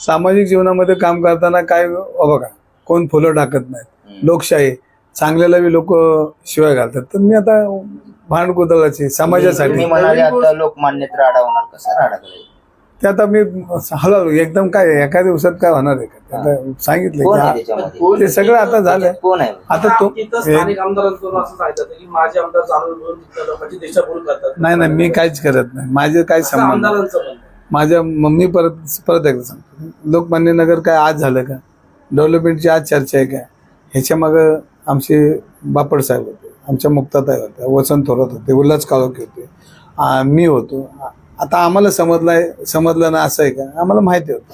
सामाजिक जीवनामध्ये काम करताना काय बघा कोण फुलं टाकत नाहीत. लोकशाही. चांगल्याला बी लोक शिवाय घालतात. तर मी आता भांड कुदळाची समाजासाठी. तुम्ही म्हणाले आता लोकमान्यत राडा होणार कसा राडा करायचा ते आता मी हळूहळू एकदम काय एका दिवसात काय होणार आहे का? ते आता सांगितलं ते सगळं आता झालंय. कोण आहे? आता तो नाही नाही मी काहीच करत नाही. माझे काय संबंध. माझ्या मम्मी परत परत एकदा सांगतो. लोकमान्य नगर काय आज झालं का? डेव्हलपमेंटची आज चर्चा आहे का? ह्याच्या मागं आमचे बापड साहेब होते आमच्या मुक्ताताई होत्या वसंत थोरात होते उल्हास काळोखे होते मी होतो. आता आम्हाला समजलं आहे समजलं ना असं आहे का? आम्हाला माहिती होतं.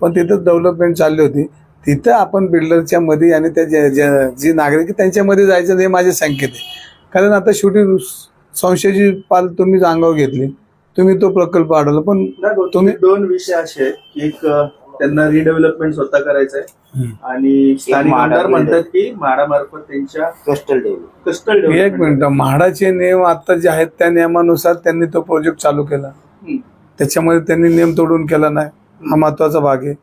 पण तिथं डेव्हलपमेंट चालली होती. तिथं आपण बिल्डरच्या मध्ये आणि त्या जे- जे- जी नागरिक त्यांच्यामध्ये जायचं हे माझे संकेत आहे. कारण आता शेवटी संशयाची पाल तुम्ही अंगावर घेतली. तुम्ही तो प्रकल्प अडवला पण तुम्ही- दोन विषय असे आहेत की एक त्यांना रिडेव्हलपमेंट स्वतः करायचंय आणि स्थानिक आमदार. म्हणतात की म्हाडामार्फत त्यांच्या कस्टल डेव्हलप कस्टल एक मिनिट म्हाडाचे नियम आता जे आहेत त्या नियमानुसार त्यांनी तो प्रोजेक्ट चालू केला. त्याच्यामध्ये त्यांनी नियम तोडून केला नाही. हा महत्त्वाचा भाग आहे.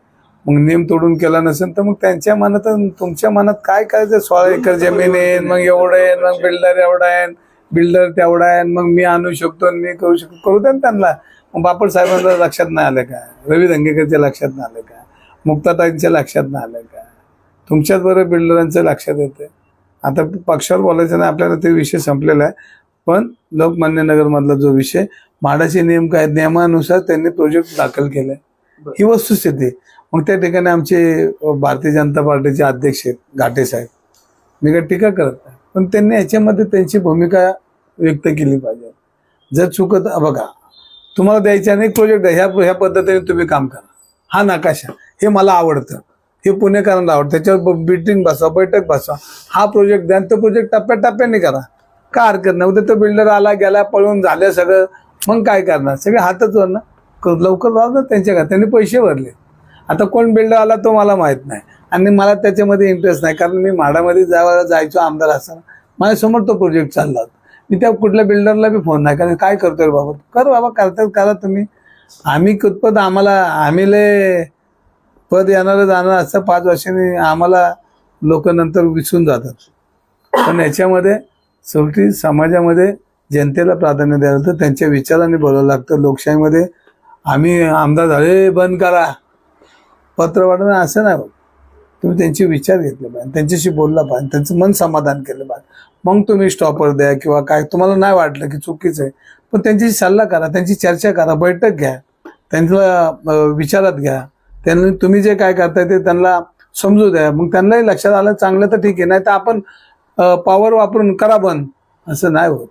मग नियम तोडून केला नसेल तर मग त्यांच्या मनात तुमच्या मनात काय करायचं सोळा एकर जमीन आहे मग एवढं आहे मग बिल्डर एवढा आहे बिल्डर तेवढा आहे मग मी आणू शकतो आणि मी करू शकतो. करू ना त्यांना. मग बापड साहेबांना लक्षात नाही आलं का? रवी धंगेकरच्या लक्षात नाही आलं का? मुक्ताताईंच्या लक्षात नाही आलं का? तुमच्याच बरोबर बिल्डरांचं लक्षात येते आता पक्षावर बोलायचं नाही आपल्याला ते विषय संपलेला आहे. पण लोकमान्य नगरमधला जो विषय म्हाडाचे नियम काय नियमानुसार त्यांनी प्रोजेक्ट दाखल केलाय. ही वस्तुस्थिती. मग त्या ठिकाणी आमचे भारतीय जनता पार्टीचे अध्यक्ष आहेत घाटे साहेब. मी काय टीका करत नाही. पण त्यांनी याच्यामध्ये त्यांची भूमिका व्यक्त केली पाहिजे. जर चुकत बघा तुम्हाला द्यायचे अनेक प्रोजेक्ट आहे. ह्या ह्या पद्धतीने तुम्ही काम करा. हा नकाशा. हे मला आवडतं. हे पुणेकरांना आवडतं. त्याच्यावर बिटिंग बसवा बैठक बसवा. हा प्रोजेक्ट द्या आणि तो प्रोजेक्ट टप्प्याटप्प्याने करा. का हरकत नाही? उद्या तो बिल्डर आला गेला पळून झालं सगळं. मग काय करणार? सगळे हातच वर ना? लवकर लाव ना त्यांच्या का त्यांनी पैसे भरले. आता कोण बिल्डर आला तो मला माहीत नाही. आणि मला त्याच्यामध्ये इंटरेस्ट नाही. कारण मी म्हाडामध्ये जायला जायचो आमदार असताना माझ्यासमोर तो प्रोजेक्ट चालला होता. मी त्या कुठल्या बिल्डरला बी फोन नाही कारण काय करतोय बाबा? कर बाबा करतात करा तुम्ही. आम्ही कुतपत आम्हाला आम्ही लय पद येणारं जाणार असं पाच वर्षांनी आम्हाला लोक नंतर विसरून जातात. पण याच्यामध्ये शेवटी समाजामध्ये जनतेला प्राधान्य द्यायला लागतं त्यांच्या विचाराने बोलावं लागतं. लोकशाहीमध्ये आम्ही आमदार झाले बंद करा. पत्र वाटणं असं नाही तुम्ही त्यांचे विचार घेतले पाहिजे त्यांच्याशी बोलला पाहिजे त्यांचं मन समाधान केलं पाहिजे. मग तुम्ही स्टॉपर द्या किंवा काय तुम्हाला नाही वाटलं की चुकीचं आहे पण त्यांच्याशी सल्ला करा त्यांची चर्चा करा बैठक घ्या त्यांना विचारात घ्या. त्यांना तुम्ही जे काय करताय ते त्यांना समजू द्या. मग त्यांनाही लक्षात आलं चांगलं तर ठीक आहे नाही तर आपण पॉवर वापरून करा बंद. असं नाही होत.